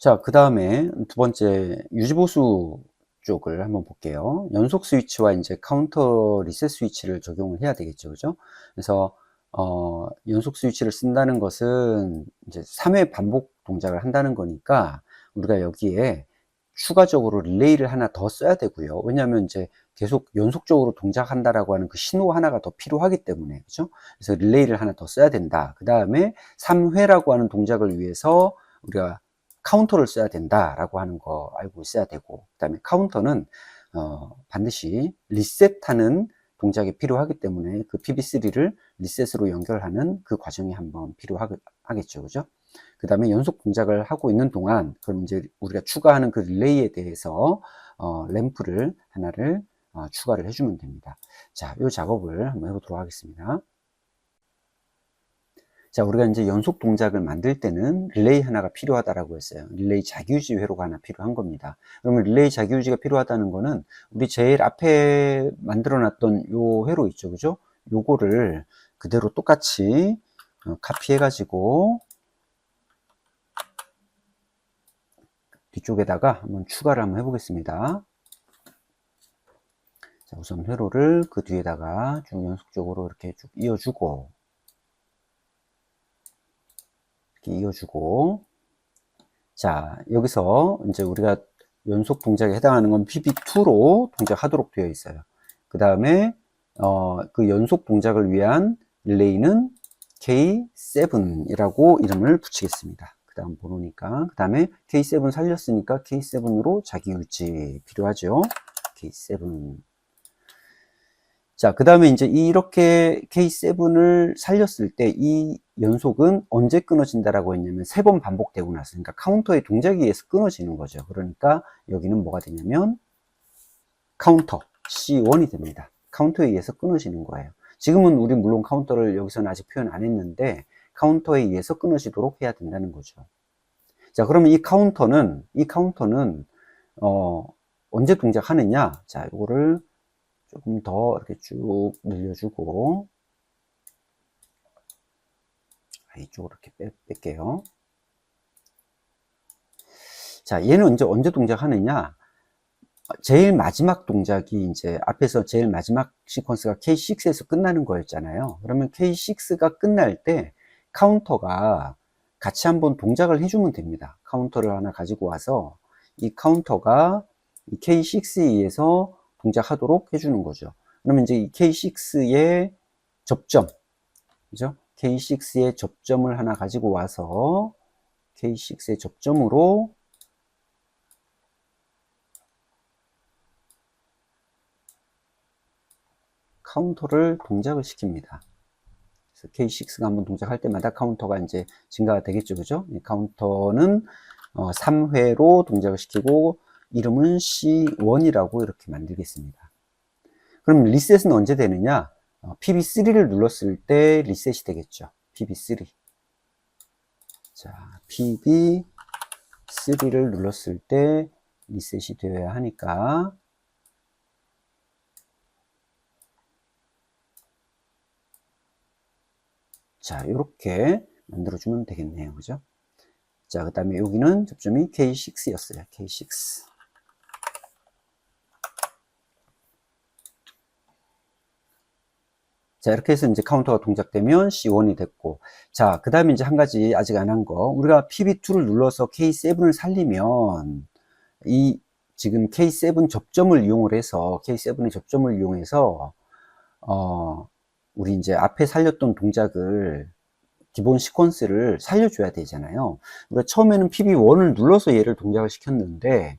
자, 그 다음에 두 번째 유지보수 쪽을 한번 볼게요. 연속 스위치와 이제 카운터 리셋 스위치를 적용을 해야 되겠죠. 그죠? 그래서, 어, 연속 스위치를 쓴다는 것은 이제 3회 반복 동작을 한다는 거니까 우리가 여기에 추가적으로 릴레이를 하나 더 써야 되고요. 왜냐하면 이제 계속 연속적으로 동작한다라고 하는 그 신호 하나가 더 필요하기 때문에 그죠? 그래서 릴레이를 하나 더 써야 된다. 그 다음에 3회라고 하는 동작을 위해서 우리가 카운터를 써야 된다라고 하는 거 알고 있어야 되고 그 다음에 카운터는 어, 반드시 리셋하는 동작이 필요하기 때문에 그 PB3를 리셋으로 연결하는 그 과정이 한번 필요하겠죠. 그죠? 그 다음에 연속 동작을 하고 있는 동안 그럼 이제 우리가 추가하는 그 릴레이에 대해서 어, 램프를 하나를 어, 추가를 해주면 됩니다. 자, 이 작업을 한번 해보도록 하겠습니다. 자, 우리가 이제 연속 동작을 만들 때는 릴레이 하나가 필요하다라고 했어요. 릴레이 자기유지 회로가 하나 필요한 겁니다. 그러면 릴레이 자기유지가 필요하다는 거는 우리 제일 앞에 만들어 놨던 요 회로 있죠. 그죠? 요거를 그대로 똑같이 어, 카피해 가지고 뒤쪽에다가 한번 추가를 한번 해보겠습니다. 자, 우선 회로를 그 뒤에다가 쭉 연속적으로 이렇게 쭉 이어주고 이어주고 자 여기서 이제 우리가 연속 동작에 해당하는 건 PB2로 동작하도록 되어 있어요. 그 다음에 어, 그 연속 동작을 위한 릴레이는 K7 이라고 이름을 붙이겠습니다. 그 다음 번호니까 그 다음에 K7 살렸으니까 K7으로 자기 유지 필요하죠. K7 자, 그 다음에 이제 이렇게 K7을 살렸을 때 이 연속은 언제 끊어진다라고 했냐면 세 번 반복되고 나서, 그러니까 카운터의 동작에 의해서 끊어지는 거죠. 그러니까 여기는 뭐가 되냐면 카운터 C1이 됩니다. 카운터에 의해서 끊어지는 거예요. 지금은 우리 물론 카운터를 여기서는 아직 표현 안 했는데 카운터에 의해서 끊어지도록 해야 된다는 거죠. 자, 그러면 이 카운터는 이 카운터는 어, 언제 동작하느냐? 자, 이거를 조금 더 이렇게 쭉 늘려주고 아, 이쪽으로 이렇게 뺄, 게요 자, 얘는 이제 언제 동작하느냐? 제일 마지막 동작이 이제 앞에서 제일 마지막 시퀀스가 K6에서 끝나는 거였잖아요. 그러면 K6가 끝날 때 카운터가 같이 한번 동작을 해주면 됩니다. 카운터를 하나 가지고 와서 이 카운터가 이 K6에 의해서 동작하도록 해주는 거죠. 그러면 이제 이 K6의 접점, 그죠? K6의 접점을 하나 가지고 와서 K6의 접점으로 카운터를 동작을 시킵니다. 그래서 K6가 한번 동작할 때마다 카운터가 이제 증가가 되겠죠. 그죠? 카운터는 3회로 어, 동작을 시키고 이름은 C1이라고 이렇게 만들겠습니다. 그럼 리셋은 언제 되느냐? PB3를 어, 눌렀을 때 리셋이 되겠죠. PB3. 자, PB3를 눌렀을 때 리셋이 되어야 하니까 자, 이렇게 만들어주면 되겠네요. 그죠? 자, 그 다음에 여기는 접점이 K6였어요. K6. 자, 이렇게 해서 이제 카운터가 동작되면 C1이 됐고. 자, 그 다음에 이제 한 가지 아직 안 한 거. 우리가 PB2를 눌러서 K7을 살리면 이 지금 K7 접점을 이용을 해서 K7의 접점을 이용해서 어, 우리 이제 앞에 살렸던 동작을 기본 시퀀스를 살려줘야 되잖아요. 우리가 처음에는 PB1을 눌러서 얘를 동작을 시켰는데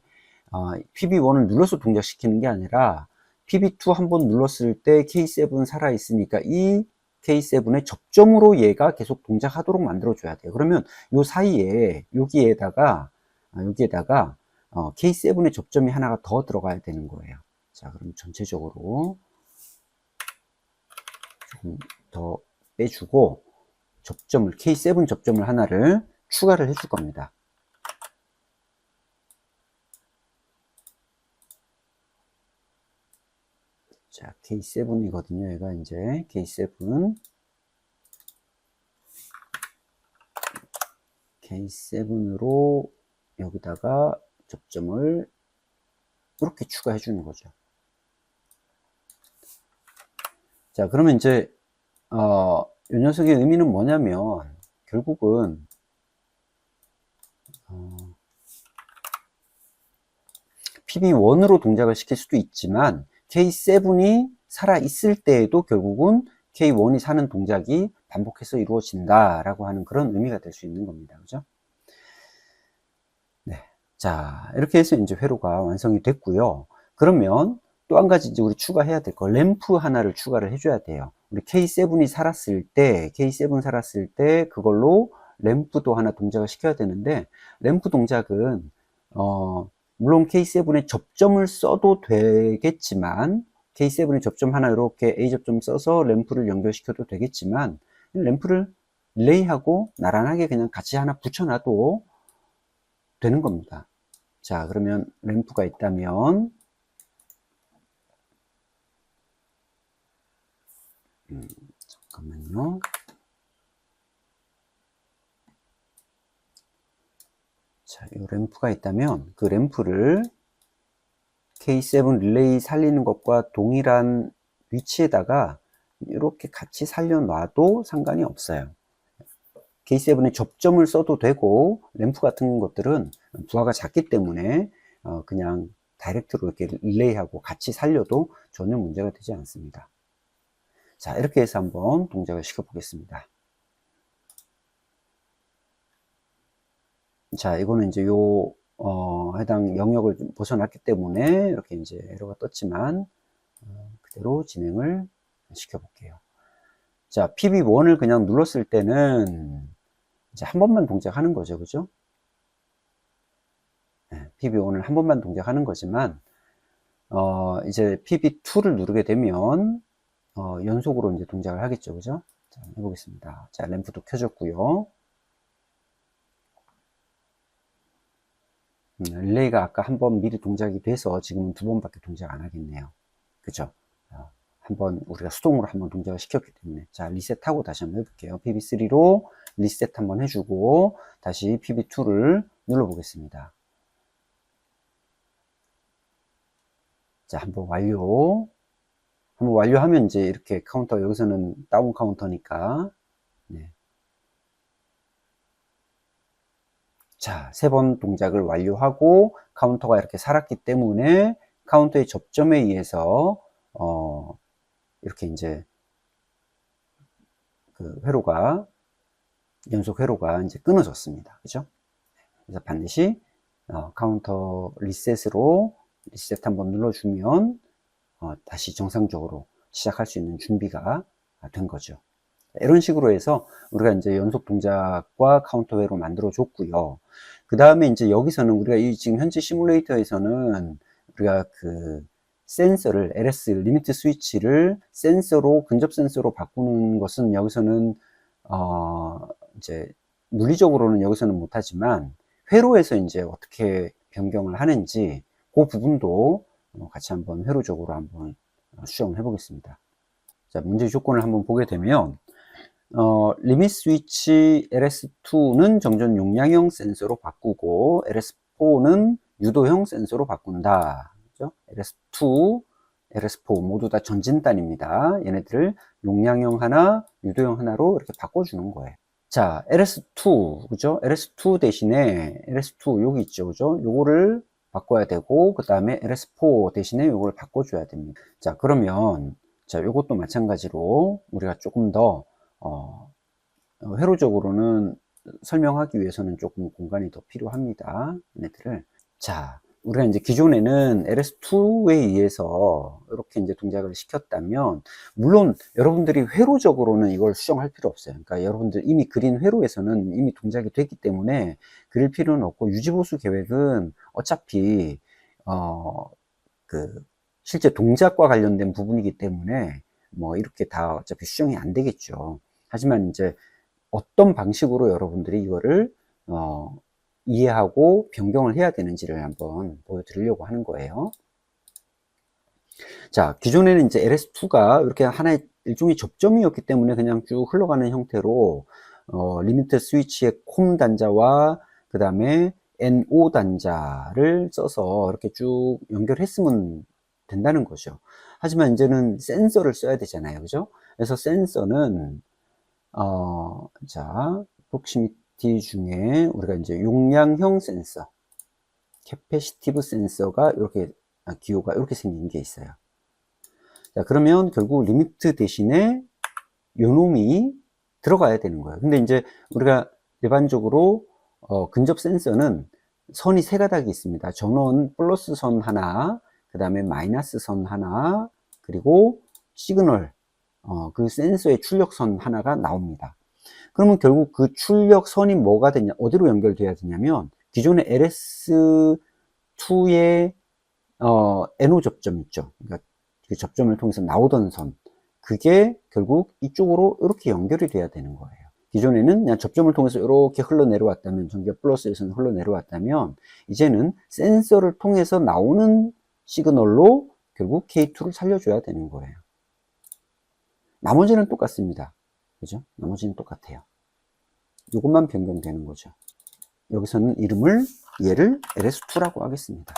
어, PB1을 눌러서 동작시키는 게 아니라 PB2 한 번 눌렀을 때 K7 살아있으니까 이 K7의 접점으로 얘가 계속 동작하도록 만들어줘야 돼요. 그러면 요 사이에 여기에다가 아, 여기에다가 어, K7의 접점이 하나가 더 들어가야 되는 거예요. 자, 그럼 전체적으로 조금 더 빼주고 접점을 K7 접점을 하나를 추가를 해줄 겁니다. 자, K7이거든요. 얘가 이제 K7. K7으로 여기다가 접점을 이렇게 추가해 주는 거죠. 자, 그러면 이제, 어, 이 녀석의 의미는 뭐냐면, 결국은, 어, PB1으로 동작을 시킬 수도 있지만, K7이 살아 있을 때에도 결국은 K1이 사는 동작이 반복해서 이루어진다라고 하는 그런 의미가 될 수 있는 겁니다. 그죠? 네. 자, 이렇게 해서 이제 회로가 완성이 됐고요. 그러면 또 한 가지 이제 우리 추가해야 될 거, 램프 하나를 추가를 해줘야 돼요. 우리 K7이 살았을 때, K7 살았을 때 그걸로 램프도 하나 동작을 시켜야 되는데, 램프 동작은, 어, 물론 K7에 접점을 써도 되겠지만, K7에 접점 하나 이렇게 A 접점 써서 램프를 연결시켜도 되겠지만, 램프를 릴레이하고 나란하게 그냥 같이 하나 붙여놔도 되는 겁니다. 자, 그러면 램프가 있다면, 음, 잠깐만요. 자, 이 램프가 있다면 그 램프를 K7 릴레이 살리는 것과 동일한 위치에다가 이렇게 같이 살려놔도 상관이 없어요. K7에 접점을 써도 되고 램프 같은 것들은 부하가 작기 때문에 어, 그냥 다이렉트로 이렇게 릴레이하고 같이 살려도 전혀 문제가 되지 않습니다. 자, 이렇게 해서 한번 동작을 시켜 보겠습니다. 자, 이거는 이제 요, 어, 해당 영역을 좀 벗어났기 때문에 이렇게 이제 에러가 떴지만, 어, 그대로 진행을 시켜 볼게요. 자, PB1을 그냥 눌렀을 때는 이제 한 번만 동작하는 거죠. 그죠? 네, PB1을 한 번만 동작하는 거지만, 어, 이제 PB2를 누르게 되면, 어, 연속으로 이제 동작을 하겠죠. 그죠? 자, 해보겠습니다. 자, 램프도 켜졌고요. 음, 릴레이가 아까 한 번 미리 동작이 돼서 지금은 두 번밖에 동작 안 하겠네요. 그죠? 어, 한번 우리가 수동으로 한번 동작을 시켰기 때문에 자 리셋하고 다시 한번 해볼게요. PB3로 리셋 한번 해주고 다시 PB2를 눌러보겠습니다. 자 한번 완료 한번 완료하면 이제 이렇게 카운터 여기서는 다운 카운터니까 네. 자, 세 번 동작을 완료하고 카운터가 이렇게 살았기 때문에 카운터의 접점에 의해서 어, 이렇게 이제 그 회로가 연속 회로가 이제 끊어졌습니다. 그죠? 그래서 반드시 어, 카운터 리셋으로 리셋 한번 눌러주면 어, 다시 정상적으로 시작할 수 있는 준비가 된 거죠. 이런 식으로 해서 우리가 이제 연속 동작과 카운터웨로 만들어 줬고요. 그 다음에 이제 여기서는 우리가 이 지금 현재 시뮬레이터에서는 우리가 그 센서를 LS 리미트 스위치를 센서로 근접 센서로 바꾸는 것은 여기서는 어 이제 물리적으로는 여기서는 못하지만 회로에서 이제 어떻게 변경을 하는지 그 부분도 같이 한번 회로적으로 한번 수정을 해 보겠습니다. 자, 문제 조건을 한번 보게 되면 어, 리밋 스위치 LS2는 정전 용량형 센서로 바꾸고 LS4는 유도형 센서로 바꾼다. 그죠? LS2, LS4 모두 다 전진단입니다. 얘네들을 용량형 하나, 유도형 하나로 이렇게 바꿔주는 거예요. 자, LS2, 그죠? LS2 대신에 LS2 여기 있죠, 그죠? 요거를 바꿔야 되고, 그 다음에 LS4 대신에 요걸 바꿔줘야 됩니다. 자, 그러면, 자, 요것도 마찬가지로 우리가 조금 더 어, 회로적으로는 설명하기 위해서는 조금 공간이 더 필요합니다. 얘네들을. 자, 우리가 이제 기존에는 LS2에 의해서 이렇게 이제 동작을 시켰다면, 물론 여러분들이 회로적으로는 이걸 수정할 필요 없어요. 그러니까 여러분들 이미 그린 회로에서는 이미 동작이 됐기 때문에 그릴 필요는 없고, 유지보수 계획은 어차피, 어, 그, 실제 동작과 관련된 부분이기 때문에, 뭐 이렇게 다 어차피 수정이 안 되겠죠. 하지만 이제 어떤 방식으로 여러분들이 이거를 어, 이해하고 변경을 해야 되는지를 한번 보여드리려고 하는 거예요. 자, 기존에는 이제 LS2가 이렇게 하나의 일종의 접점이었기 때문에 그냥 쭉 흘러가는 형태로 어, 리미트 스위치의 콤 단자와 그 다음에 NO 단자를 써서 이렇게 쭉 연결했으면 된다는 거죠. 하지만 이제는 센서를 써야 되잖아요. 그죠? 그래서 센서는, 어, 자, 프록시미티 중에 우리가 이제 용량형 센서, 캐패시티브 센서가 이렇게, 아, 기호가 이렇게 생긴 게 있어요. 자, 그러면 결국 리미트 대신에 요놈이 들어가야 되는 거예요. 근데 이제 우리가 일반적으로 어, 근접 센서는 선이 세 가닥이 있습니다. 전원 플러스 선 하나, 그 다음에 마이너스 선 하나, 그리고 시그널, 어, 그 센서의 출력선 하나가 나옵니다. 그러면 결국 그 출력선이 뭐가 되냐, 어디로 연결돼야 되냐면, 기존의 LS2의 어, NO 접점 있죠. 그러니까 그 접점을 통해서 나오던 선, 그게 결국 이쪽으로 이렇게 연결이 돼야 되는 거예요. 기존에는 그냥 접점을 통해서 이렇게 흘러내려왔다면, 전기가 플러스에서는 흘러내려왔다면, 이제는 센서를 통해서 나오는 시그널로 결국 K2를 살려줘야 되는 거예요. 나머지는 똑같습니다. 그죠? 나머지는 똑같아요. 이것만 변경되는 거죠. 여기서는 이름을, 얘를 LS2라고 하겠습니다.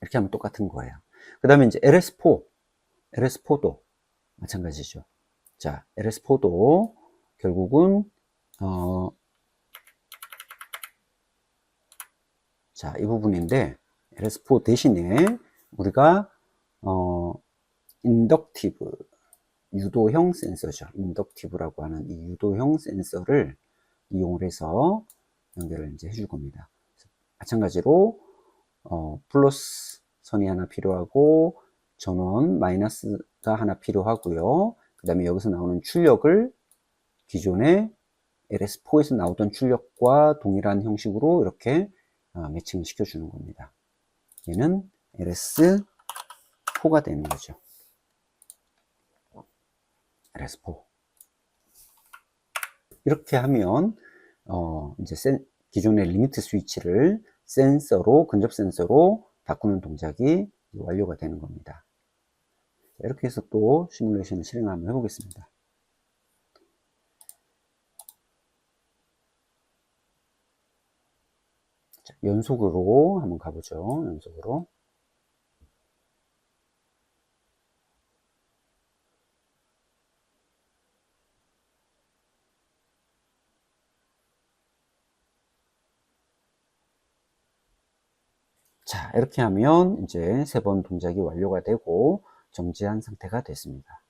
이렇게 하면 똑같은 거예요. 그 다음에 이제 LS4, LS4도 마찬가지죠. 자, LS4도 결국은 어, 자, 이 부분인데 LS4 대신에 우리가 어, 인덕티브 유도형 센서죠. 인덕티브라고 하는 이 유도형 센서를 이용을 해서 연결을 이제 해줄 겁니다. 마찬가지로 어, 플러스 선이 하나 필요하고 전원 마이너스가 하나 필요하고요. 그 다음에 여기서 나오는 출력을 기존의 LS4에서 나오던 출력과 동일한 형식으로 이렇게 어, 매칭을 시켜주는 겁니다. 얘는 LS4가 되는 거죠. LS4. 이렇게 하면, 어, 이제 센, 기존의 리미트 스위치를 센서로, 근접 센서로 바꾸는 동작이 완료가 되는 겁니다. 이렇게 해서 또 시뮬레이션을 실행 한번 해보겠습니다. 자, 연속으로 한번 가보죠. 연속으로. 이렇게 하면 이제 세 번 동작이 완료가 되고 정지한 상태가 됐습니다.